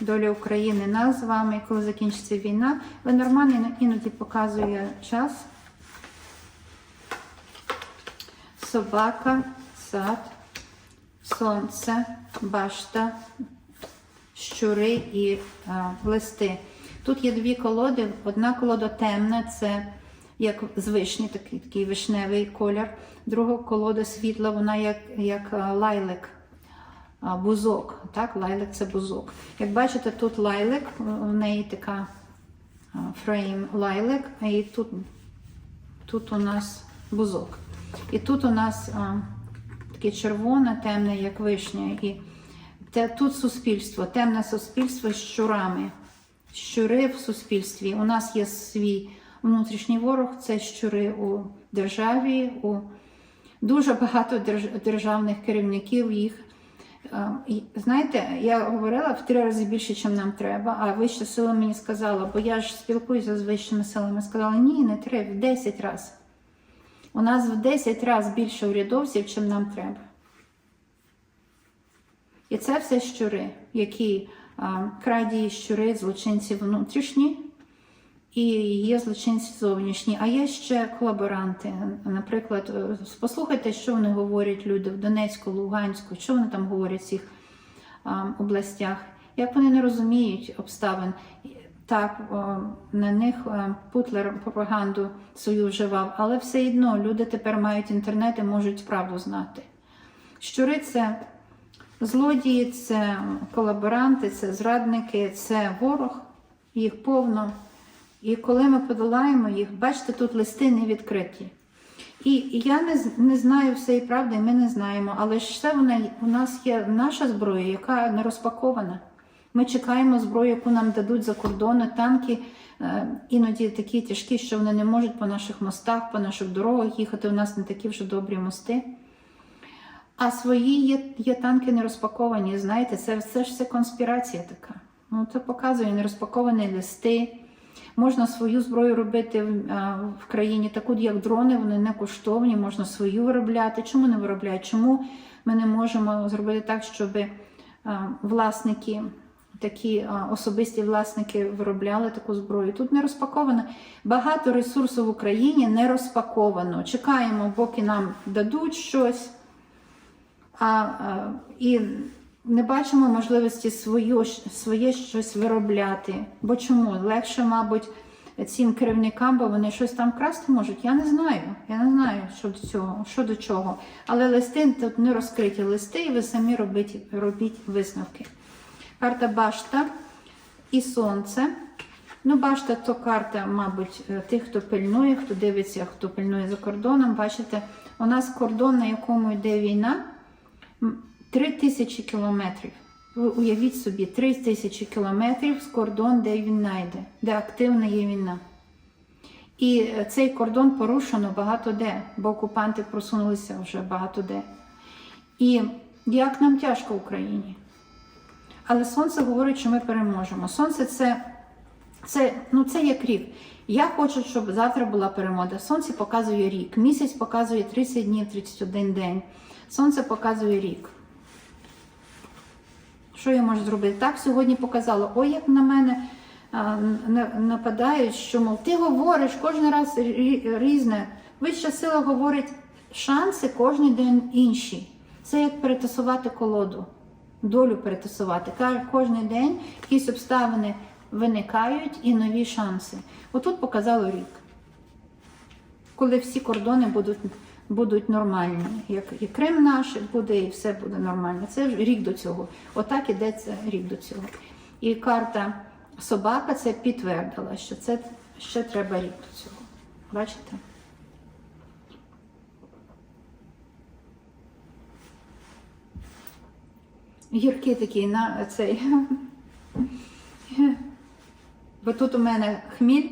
доля України нас з вами, коли закінчиться війна. Ленорман іноді показує час. Собака, сад, сонце, башта, щури і а, листи. Тут є дві колоди. Одна колода темна, це як з вишні, такий, такий вишневий колір. Друга колода світла, вона як, як а, лайлик, бузок. Так, лайлик це бузок. Як бачите, тут лайлик, у неї така фрейм лайлик, і тут, тут у нас бузок. І тут у нас а, таке червоне, темне, як вишня. І те, тут суспільство, темне суспільство з щурами. Щури в суспільстві. У нас є свій внутрішній ворог, це щури у державі, у дуже багато держ- державних керівників їх. Е, Знаєте, я говорила в три рази більше, ніж нам треба, а вища сила мені сказала, бо я ж спілкуюся з вищими силами, сказала, ні, не три, в 10 разів. У нас в 10 разів більше урядовців, чим нам треба. І це все щури, які а, крадії щури, злочинці внутрішні, і є злочинці зовнішні. А є ще колаборанти. Наприклад, послухайте, що вони говорять люди в Донецьку, Луганську, що вони там говорять в цих областях, як вони не розуміють обставин. Так, на них е, Путлер пропаганду свою вживав, але все одно люди тепер мають інтернет і можуть правду знати. Щури це злодії, це колаборанти, це зрадники, це ворог, їх повно. І коли ми подолаємо їх, бачите, тут листи не відкриті. І я не, не знаю всієї правди, ми не знаємо, але це вона, у нас є наша зброя, яка не розпакована. Ми чекаємо зброю, яку нам дадуть за кордону, танки е, іноді такі тяжкі, що вони не можуть по наших мостах, по наших дорогах їхати. У нас не такі вже добрі мости. А свої є, є танки не розпаковані. Знаєте, це, це ж все конспірація така. Ну, це показує нерозпаковані листи. Можна свою зброю робити в, країні, таку як дрони, вони не коштовні, можна свою виробляти. Чому не виробляють? Чому ми не можемо зробити так, щоб власники, такі особисті власники виробляли таку зброю? Тут не розпаковано. Багато ресурсів в Україні не розпаковано. Чекаємо, поки нам дадуть щось а, а, і не бачимо можливості свою, своє щось виробляти. Бо чому? Легше, мабуть, цим керівникам, бо вони щось там красти можуть. Я не знаю. Я не знаю, що до цього, що до чого. Але листи тут не розкриті листи, і ви самі робіть, робіть висновки. Карта башта і сонце. Ну, башта то карта, мабуть, е, тих, хто пильнує, хто дивиться, хто пильнує за кордоном. Бачите, у нас кордон, на якому йде війна, 3 тисячі кілометрів. Ви уявіть собі, 3 тисячі кілометрів з кордон, де війна йде, де активна є війна. І е, цей кордон порушено багато де, бо окупанти просунулися вже багато де. І як нам тяжко в Україні. Але сонце говорить, що ми переможемо. Сонце це, це, ну, це як рік. Я хочу, щоб завтра була перемога. Сонце показує рік. Місяць показує 30 днів, 31 день. Сонце показує рік. Що я можу зробити? Так сьогодні показала. Ой, як на мене нападають, що мов ти говориш кожен раз різне. Вища сила говорить, шанси кожен день інші. Це як перетасувати колоду, долю перетасувати. Кожен день якісь обставини виникають і нові шанси. Отут показало рік. Коли всі кордони будуть, будуть нормальні, як і Крим наш буде, і все буде нормально. Це ж рік до цього. Отак іде це рік до цього. І карта собака це підтвердила, що це ще треба рік до цього. Бачите? Гіркий такий на цей. Бо тут у мене хміль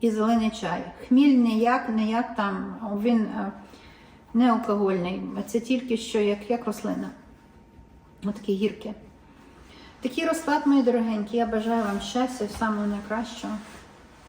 і зелений чай. Хміль ніяк, ніяк там, він е, не алкогольний. Це тільки що як, як рослина. Отакі гірки. Такий розклад, мої дорогенькі. Я бажаю вам щастя, самого найкращого.